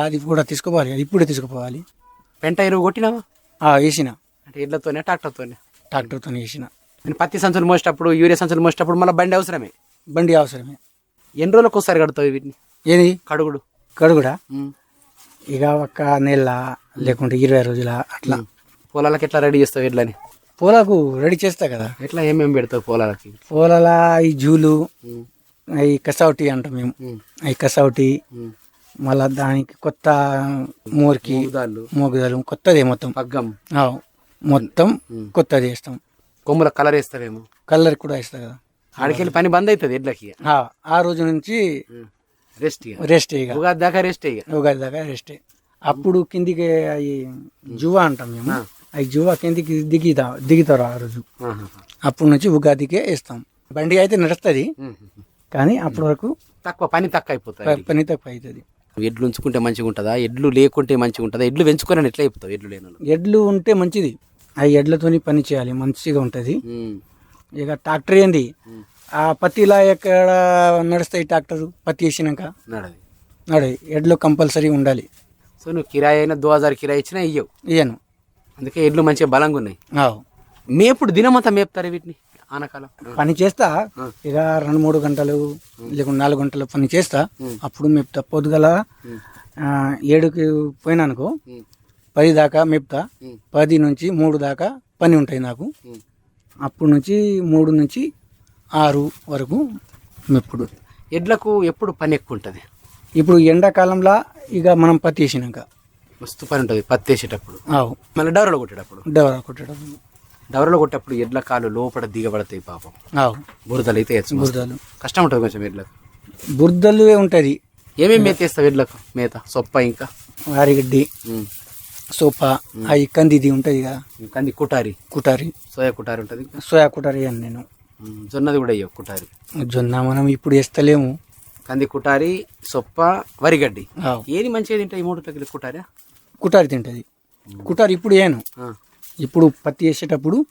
అది కూడా తీసుకుపోవాలి అది ఇప్పుడే తీసుకుపోవాలి. పెంట ఎరువు కొట్టినావా? వేసిన. అంటే ఎడ్లతోనే ట్రాక్టర్తోనే? ట్రాక్టర్తో వేసిన. పత్తి సంచులు మోసేటప్పుడు యూరియా సంచులు మోసేటప్పుడు మళ్ళీ బండి అవసరమే? బండి అవసరమే. ఎన్ని రోజులకు ఒకసారి కడతావు వీటిని? ఏది? కడుగుడు. కడుగుడా. ఇక ఒక్క నెల లేకుంటే ఇరవై రోజుల అట్లా. పొలాలకు ఎట్లా రెడీ చేస్తావు ఎడ్లని? పూలకు రెడీ చేస్తా కదా. ఎట్లా ఏమేమి పెడతావు పొలాలకి? పూలల ఈ జూలు. ఈ కసౌటి అంటాం మేము. ఈ కసౌటి ఉమ్. మళ్ళా దానికి కొత్త మోరికి మోగుదలు. కొత్తది మొత్తం. పగ్గం. మొత్తం కొత్తది వేస్తాం. కొమ్ముల కలర్ వేస్తావేమో కలర్ కూడా వేస్తా కదా. ఆడికెళ్ళి పని బంద్ అవుతుంది ఎడ్లకి. ఆ, రోజు నుంచి రెస్ట్ రెస్ట్ ఇక ఉగాది దాకా రెస్ట్ ఇక ఉగాది దాకా రెస్ట్ అప్పుడు కిందికి అవి జువా అంటాం మేము. అవి జువా కిందికి దిగిదా దిగుతారు ఆ రోజు. అప్పటి నుంచి ఉగాదికే వేస్తాం. బండి అయితే నడుస్తుంది. కానీ అప్పటి వరకు తక్కువ పని తక్కువ అయిపోతుంది పని తక్కువ అవుతుంది ఎడ్లు ఉంచుకుంటే మంచిగా ఉంటుందా? ఎడ్లు లేకుంటే మంచిగా ఉంటుందా? ఎడ్లు పెంచుకొని ఎట్లా అయిపోతావు ఎడ్లు లేని? ఎడ్లు ఉంటే మంచిది. ఆ ఎడ్లతోని పని చేయాలి మంచిగా ఉంటుంది. ఇక ట్రాక్టర్ ఏంది? ఆ పత్తిలా ఎక్కడ నడుస్తాయి ట్రాక్టర్? పత్తి వేసినాక? నడది నడు ఎడ్లు కంపల్సరీ ఉండాలి. సో నువ్వు కిరాయి అయినా దో హజార్ కిరాయి ఇచ్చినా ఇయ్యవు. ఇయ్యను. అందుకే ఎడ్లు మంచిగా బలంగా ఉన్నాయి. మేపుడు దినమంతా మేపుతారు వీటిని ఆనకాలం. పని చేస్తా. ఇక రెండు మూడు గంటలు లేకుంటే నాలుగు గంటలు పని చేస్తా. అప్పుడు మేపుతా. పొద్దుగల ఏడుకి పోయినానుకో పది దాకా మేపుతా. పది నుంచి మూడు దాకా పని ఉంటాయి నాకు. అప్పుడు నుంచి మూడు నుంచి ఆరు వరకు మెప్పుడు. ఎడ్లకు ఎప్పుడు పని ఎక్కువ ఉంటుంది? ఇప్పుడు ఎండాకాలంలో ఇక మనం పత్తి వేసినాక. మస్తు పని ఉంటుంది పత్తి వేసేటప్పుడు. ఆవు. మళ్ళీ డవరలో కొట్టేటప్పుడు? డవరా కొట్టడం డవరలో కొట్టేటప్పుడు ఎడ్ల కాలు లోపల దిగబడతాయి పాపం. ఆవు. బురదలు అయితే. బురదలు. కష్టం ఉంటుంది కొంచెం ఎడ్లకు. బురదలు ఉంటుంది. ఏమేమి మేత వేస్తావు ఎడ్లకు? మేత సొప్ప ఇంకా? వారిగడ్డి. సోపా అవి కందిది ఉంటుంది కదా? కంది కుటారి. కుటారి. సోయా కుటారి ఉంటుంది. సోయా కుటారి అని నేను. జొన్నది కూడా అయ్యో కుటారి. జొన్న మనం ఇప్పుడు వేస్తలేము. కంది కుటారి సొప్ప వరిగడ్డి. ఏది మంచిగా తింటాయి ఈ మూడు తగిలి కుటారా? కుటారి తింటది. కుటారి ఇప్పుడు ఆ. ఇప్పుడు పత్తి వేసేటప్పుడు.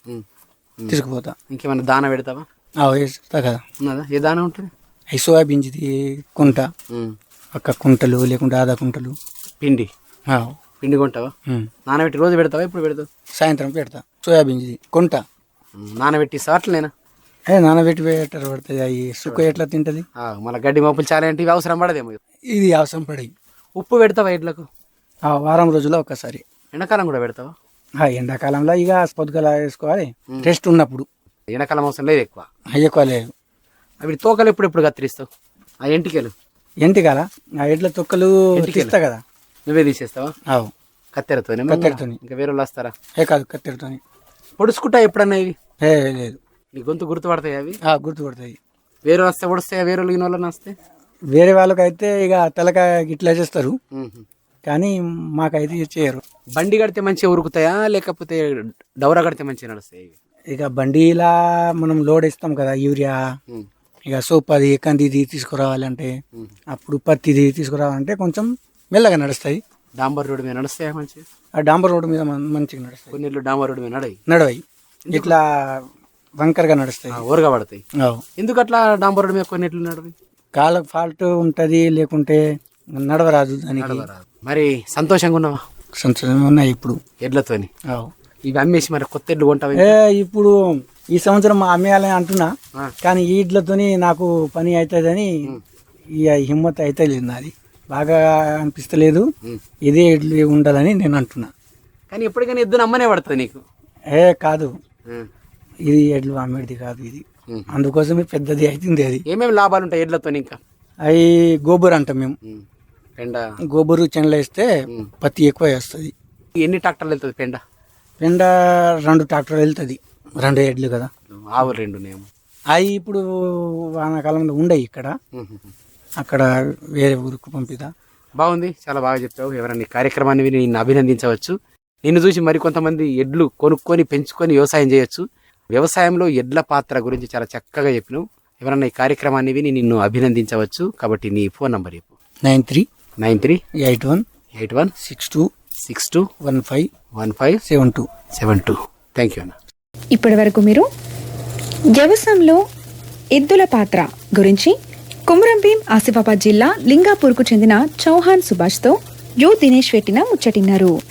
తీసుకుపోతా. ఇంకేమైనా దాన పెడతావా? వేస్తా కదా. ఉన్నదా? ఏ దాన ఉంటుంది? అవి సోయాబీన్ది కుంట. ఒక్క కుంటలు లేకుంటే ఆదా కుంటలు. పిండి. పిండి కొంటావా. నానబెట్టి రోజు పెడతావా? ఇప్పుడు పెడతావు? సాయంత్రం పెడతా. సోయాబీన్ది కుంట. నానబెట్టి అట్లనేనా ఏ నానబెట్టి పెట్టరు పడుతుంది అవి సుక్క ఎట్లా తింటది? మళ్ళీ గడ్డి మోపులు చాలా ఇవి అవసరం పడదేమో ఇది అవసరం పడి ఉప్పు పెడతావా ఎడ్లకు? వారం రోజుల్లో ఒకసారి ఎండాకాలం కూడా పెడతావా? ఆ ఎండాకాలంలో ఇక పొద్దుగల వేసుకోవాలి. రెస్ట్ ఉన్నప్పుడు. ఎండాకాలం అవసరం లేదు ఎక్కువ. ఎక్కువ లేదు. అవి తోకలు ఎప్పుడు ఎప్పుడు కత్తిరిస్తావు? ఆ ఎంటికలు? ఎంటికాల? ఆ ఎడ్ల తొక్కలు తీస్తా కదా. నువ్వే తీసేస్తావా? ఆవు. కత్తెరతోనే కత్తెరతోని. ఇంకా వేరే వాళ్ళు వస్తారా? ఏ కాదు కత్తెరతోని. పొడుచుకుంటా ఎప్పుడన్నా ఇవి? ఏ లేదు. నీ గొంతు గుర్తుపడతాయి అవి? ఆ గుర్తుపడతాయి. వేరే వస్తే పొడుస్తాయా? వేరే వాళ్ళు వాళ్ళని వస్తే? వేరే వాళ్ళకైతే ఇక తలకాయ ఇట్లా చేస్తారు కానీ మాకైతే చేయరు. బండి కడితే మంచిగా ఉరుకుతాయా? లేకపోతే డౌరా కడితే మంచిగా నడుస్తాయి ఇక బండిలా మనం లోడ్ ఇస్తాం కదా యూరియా. ఇక సోప్ అది కందిది తీసుకురావాలంటే అప్పుడు పత్తిది తీసుకురావాలంటే కొంచెం మెల్లగా నడుస్తాయి. డాంబర్ రోడ్డు మీద నడుస్తాయా మంచిగా ఆ డాంబర్ రోడ్డు మీద మన- మంచిగా నడుస్తాయి. కొన్ని డాంబర్ రోడ్డు మీద నడవి నడవయి. ఇట్లా వంకరగా నడుస్తాయి. ఊరగా పడతాయి. ఎందుకు అట్లా డాంబర్ రోడ్డు మీద కొన్ని నడవి కాళ్ళకు ఫాల్ట్ ఉంటుంది లేకుంటే నడవరాదు దానికి. మరి సంతోషంగా ఉన్నావా? సంతోషంగా ఉన్నాయి ఇప్పుడు. ఎడ్లతోని. ఆవు. ఇవి అమ్మేసి మరి కొత్త ఎడ్లు కొంటావా ఏ ఇప్పుడు ఈ సంవత్సరం అమ్మేయాలని అంటున్నా కానీ ఈ ఇడ్లతోని నాకు పని అవుతుందని ఈ హిమ్మత్ అయితే లేదు నాది. బాగా అనిపిస్తలేదు. ఇదే ఇడ్లు ఉండాలని నేను అంటున్నా. కానీ ఎప్పటికైనా ఎద్దును అమ్మనే పడుతుంది నీకు? ఏ కాదు. ఇది ఎడ్లు అమ్మేది కాదు ఇది. అందుకోసమే పెద్దది అవుతుంది అది. ఏమేమి లాభాలు ఉంటాయి ఎడ్లతో ఇంకా అవి గోబర్ అంటాం మేము. పెండ. గోబరు చెండ్ల వేస్తే పత్తి ఎక్కువ వేస్తుంది. ఎన్ని ట్రాక్టర్లు వెళ్తుంది పెండ? పెండ రెండు ట్రాక్టర్ వెళ్తుంది. రెండు ఎడ్లు కదా. ఆవులు రెండు నేమో. అవి ఇప్పుడు వానాకాలంలో ఉండయి ఇక్కడ. అక్కడ వేరే ఊరికి పంపిదా. బాగుంది. చాలా బాగా చెప్పావు. ఎవరైనా కార్యక్రమాన్ని విని నిన్ను అభినందించవచ్చు. నిన్ను చూసి మరికొంతమంది ఎడ్లు కొనుక్కొని పెంచుకొని వ్యవసాయం చేయొచ్చు. వ్యవసాయంలో ఎడ్ల పాత్ర గురించి చాలా చక్కగా చెప్పినావు. ఎవరన్నా ఈ కార్యక్రమాన్ని విని నిన్ను అభినందించవచ్చు. కాబట్టి నీ ఫోన్ నంబర్ చెప్పు. Nine three nine three eight one eight one six two six two one five one five seven two seven two. Thank you అన్న. ఇప్పటి వరకు మీరు వ్యవసాయంలో ఎద్దుల పాత్ర గురించి కుమరం భీం ఆసిఫాబాద్ జిల్లా లింగాపూర్కు చెందిన చౌహాన్ సుభాష్తో యు దినేష్ పెట్టిన ముచ్చటిన్నారు.